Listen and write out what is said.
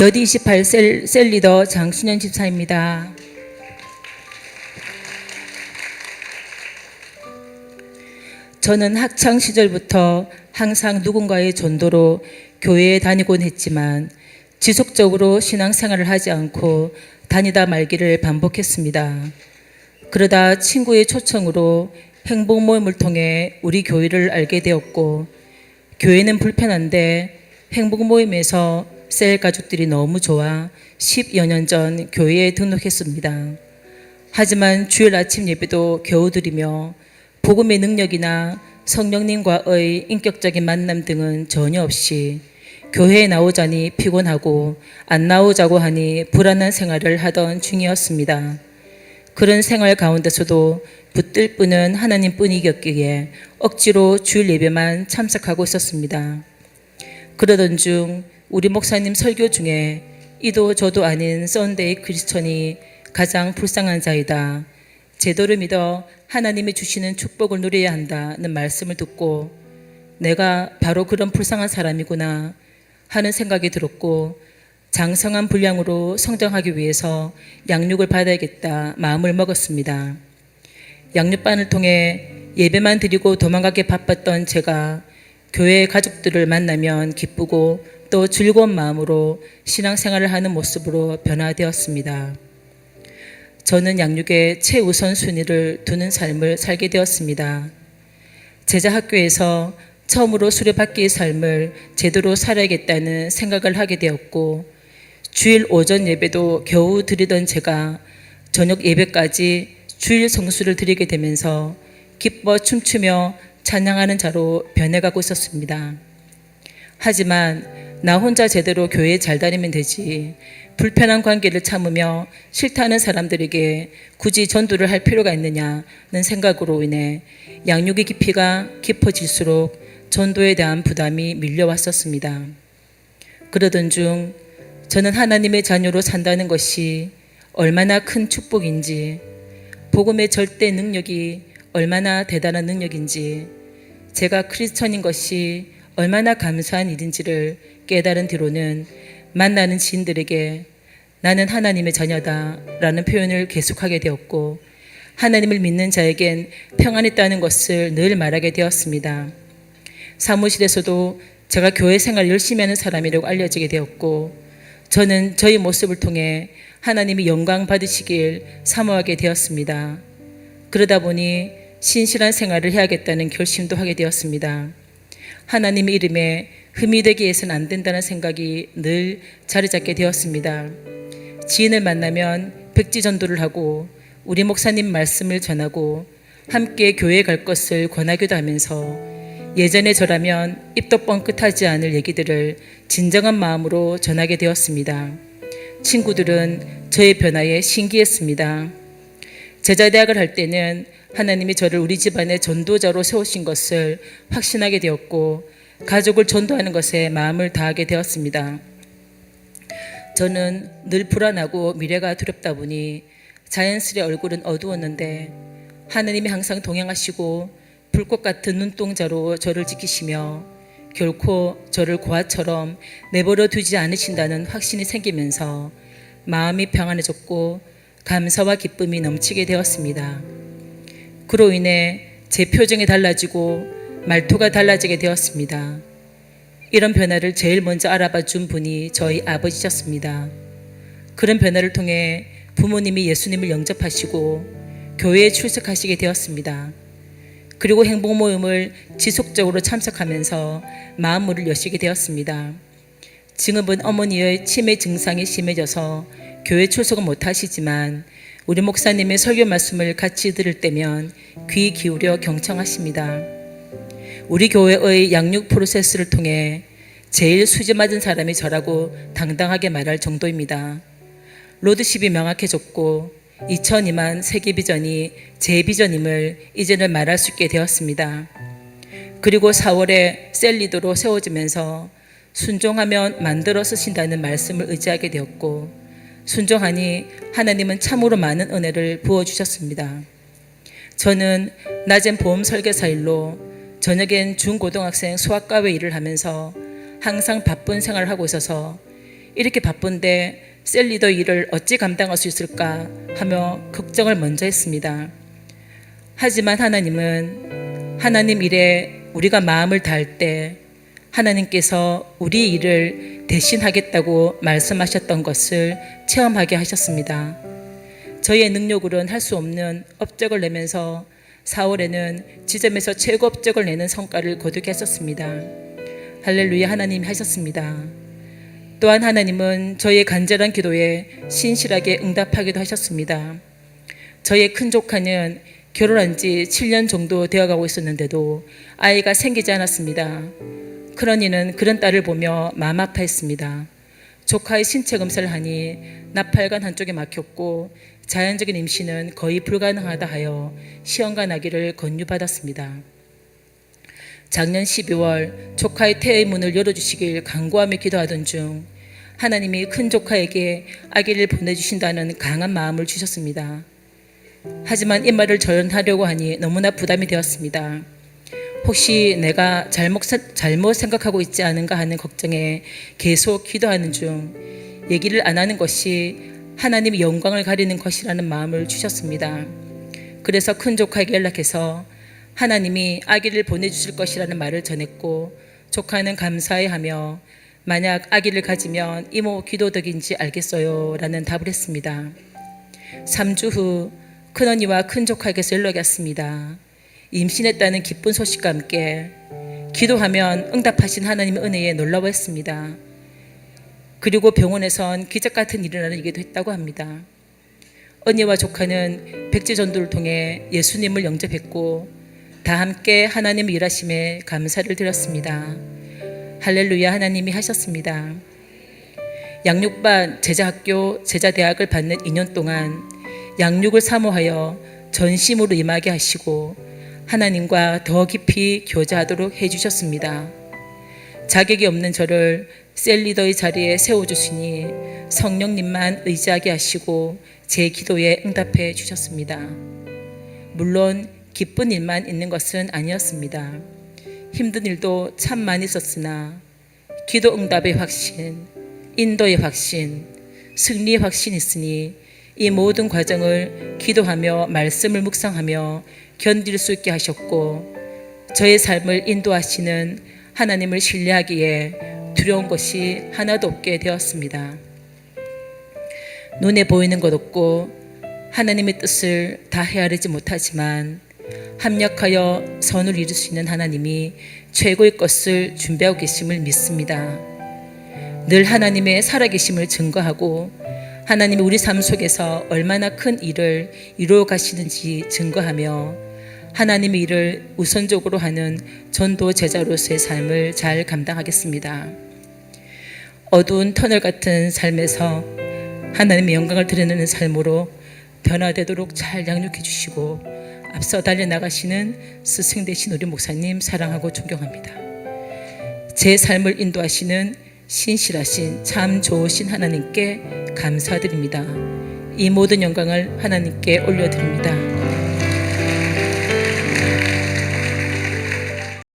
여디 28셀 셀리더 장순영 집사입니다. 저는 학창 시절부터 항상 누군가의 전도로 교회에 다니곤 했지만 지속적으로 신앙생활을 하지 않고 다니다 말기를 반복했습니다. 그러다 친구의 초청으로 행복 모임을 통해 우리 교회를 알게 되었고 교회는 불편한데 행복 모임에서 셀 가족들이 너무 좋아 10여 년 전 교회에 등록했습니다. 하지만 주일 아침 예배도 겨우 드리며 복음의 능력이나 성령님과의 인격적인 만남 등은 전혀 없이 교회에 나오자니 피곤하고 안 나오자고 하니 불안한 생활을 하던 중이었습니다. 그런 생활 가운데서도 붙들 분은 하나님 뿐이었기에 억지로 주일 예배만 참석하고 있었습니다. 그러던 중 우리 목사님 설교 중에 이도 저도 아닌 썬데이 크리스천이 가장 불쌍한 자이다. 제도를 믿어 하나님이 주시는 축복을 누려야 한다는 말씀을 듣고 내가 바로 그런 불쌍한 사람이구나 하는 생각이 들었고 장성한 분량으로 성장하기 위해서 양육을 받아야겠다 마음을 먹었습니다. 양육반을 통해 예배만 드리고 도망가기 바빴던 제가 교회 가족들을 만나면 기쁘고 또 즐거운 마음으로 신앙생활을 하는 모습으로 변화되었습니다. 저는 양육에 최우선 순위를 두는 삶을 살게 되었습니다. 제자 학교에서 처음으로 수료받기의 삶을 제대로 살아야겠다는 생각을 하게 되었고 주일 오전 예배도 겨우 드리던 제가 저녁 예배까지 주일 성수를 드리게 되면서 기뻐 춤추며 찬양하는 자로 변해가고 있었습니다. 하지만 나 혼자 제대로 교회에 잘 다니면 되지. 불편한 관계를 참으며 싫다는 사람들에게 굳이 전도를 할 필요가 있느냐는 생각으로 인해 양육의 깊이가 깊어질수록 전도에 대한 부담이 밀려왔었습니다. 그러던 중 저는 하나님의 자녀로 산다는 것이 얼마나 큰 축복인지, 복음의 절대 능력이 얼마나 대단한 능력인지, 제가 크리스천인 것이 얼마나 감사한 일인지를 깨달은 뒤로는 만나는 지인들에게 나는 하나님의 자녀다 라는 표현을 계속하게 되었고 하나님을 믿는 자에겐 평안이 있다는 것을 늘 말하게 되었습니다. 사무실에서도 제가 교회 생활 열심히 하는 사람이라고 알려지게 되었고 저는 저희 모습을 통해 하나님이 영광 받으시길 사모하게 되었습니다. 그러다 보니 신실한 생활을 해야겠다는 결심도 하게 되었습니다. 하나님의 이름에 흠이 되게 해서는 안 된다는 생각이 늘 자리 잡게 되었습니다. 지인을 만나면 백지 전도를 하고 우리 목사님 말씀을 전하고 함께 교회 갈 것을 권하기도 하면서 예전에 저라면 입도 뻥끗하지 않을 얘기들을 진정한 마음으로 전하게 되었습니다. 친구들은 저의 변화에 신기했습니다. 제자대학을 할 때는 하나님이 저를 우리 집안의 전도자로 세우신 것을 확신하게 되었고 가족을 전도하는 것에 마음을 다하게 되었습니다. 저는 늘 불안하고 미래가 두렵다 보니 자연스레 얼굴은 어두웠는데 하나님이 항상 동행하시고 불꽃 같은 눈동자로 저를 지키시며 결코 저를 고아처럼 내버려 두지 않으신다는 확신이 생기면서 마음이 평안해졌고 감사와 기쁨이 넘치게 되었습니다. 그로 인해 제 표정이 달라지고 말투가 달라지게 되었습니다. 이런 변화를 제일 먼저 알아봐 준 분이 저희 아버지셨습니다. 그런 변화를 통해 부모님이 예수님을 영접하시고 교회에 출석하시게 되었습니다. 그리고 행복 모임을 지속적으로 참석하면서 마음문을 여시게 되었습니다. 지금은 어머니의 치매 증상이 심해져서 교회 출석을 못 하시지만 우리 목사님의 설교 말씀을 같이 들을 때면 귀 기울여 경청하십니다. 우리 교회의 양육 프로세스를 통해 제일 수지 맞은 사람이 저라고 당당하게 말할 정도입니다. 로드십이 명확해졌고 2002만 세계 비전이 제 비전임을 이제는 말할 수 있게 되었습니다. 그리고 4월에 셀리더로 세워지면서 순종하면 만들어 쓰신다는 말씀을 의지하게 되었고 순종하니 하나님은 참으로 많은 은혜를 부어주셨습니다. 저는 낮엔 보험 설계사 일로 저녁엔 중고등학생 수학과외 일을 하면서 항상 바쁜 생활을 하고 있어서 이렇게 바쁜데 셀리더 일을 어찌 감당할 수 있을까 하며 걱정을 먼저 했습니다. 하지만 하나님은 하나님 일에 우리가 마음을 다할 때 하나님께서 우리 일을 대신하겠다고 말씀하셨던 것을 체험하게 하셨습니다. 저희의 능력으로는 할 수 없는 업적을 내면서 4월에는 지점에서 최고 업적을 내는 성과를 거두게 하셨습니다. 할렐루야 하나님이 하셨습니다. 또한 하나님은 저희의 간절한 기도에 신실하게 응답하기도 하셨습니다. 저희의 큰 조카는 결혼한 지 7년 정도 되어 가고 있었는데도 아이가 생기지 않았습니다. 크러니는 그런 딸을 보며 마음 아파했습니다. 조카의 신체 검사를 하니 나팔관 한쪽에 막혔고 자연적인 임신은 거의 불가능하다 하여 시험관 나기를 권유받았습니다. 작년 12월 조카의 태의 문을 열어주시길 간구하며 기도하던 중 하나님이 큰 조카에게 아기를 보내주신다는 강한 마음을 주셨습니다. 하지만 이 말을 전하려고 하니 너무나 부담이 되었습니다. 혹시 내가 잘못, 사- 잘못 생각하고 있지 않은가 하는 걱정에 계속 기도하는 중 얘기를 안 하는 것이 하나님의 영광을 가리는 것이라는 마음을 주셨습니다. 그래서 큰 조카에게 연락해서 하나님이 아기를 보내주실 것이라는 말을 전했고 조카는 감사해하며 만약 아기를 가지면 이모 기도덕인지 알겠어요 라는 답을 했습니다. 3주 후 큰언니와 큰 조카에게서 연락이 왔습니다. 임신했다는 기쁜 소식과 함께 기도하면 응답하신 하나님의 은혜에 놀라워했습니다. 그리고 병원에선 기적 같은 일이 일어나기도 했다고 합니다. 언니와 조카는 백지 전도를 통해 예수님을 영접했고 다 함께 하나님의 일하심에 감사를 드렸습니다. 할렐루야 하나님이 하셨습니다. 양육반 제자학교 제자대학을 받는 2년 동안 양육을 사모하여 전심으로 임하게 하시고 하나님과 더 깊이 교제하도록 해주셨습니다. 자격이 없는 저를 셀리더의 자리에 세워주시니 성령님만 의지하게 하시고 제 기도에 응답해 주셨습니다. 물론 기쁜 일만 있는 것은 아니었습니다. 힘든 일도 참 많이 있었으나 기도 응답의 확신, 인도의 확신, 승리의 확신이 있으니 이 모든 과정을 기도하며 말씀을 묵상하며 견딜 수 있게 하셨고 저의 삶을 인도하시는 하나님을 신뢰하기에 두려운 것이 하나도 없게 되었습니다. 눈에 보이는 것 없고 하나님의 뜻을 다 헤아리지 못하지만 합력하여 선을 이룰 수 있는 하나님이 최고의 것을 준비하고 계심을 믿습니다. 늘 하나님의 살아계심을 증거하고 하나님이 우리 삶 속에서 얼마나 큰 일을 이루어 가시는지 증거하며 하나님의 일을 우선적으로 하는 전도 제자로서의 삶을 잘 감당하겠습니다. 어두운 터널 같은 삶에서 하나님의 영광을 드러내는 삶으로 변화되도록 잘 양육해 주시고 앞서 달려 나가시는 스승 되신 우리 목사님 사랑하고 존경합니다. 제 삶을 인도하시는 신실하신 참 좋으신 하나님께 감사드립니다. 이 모든 영광을 하나님께 올려드립니다.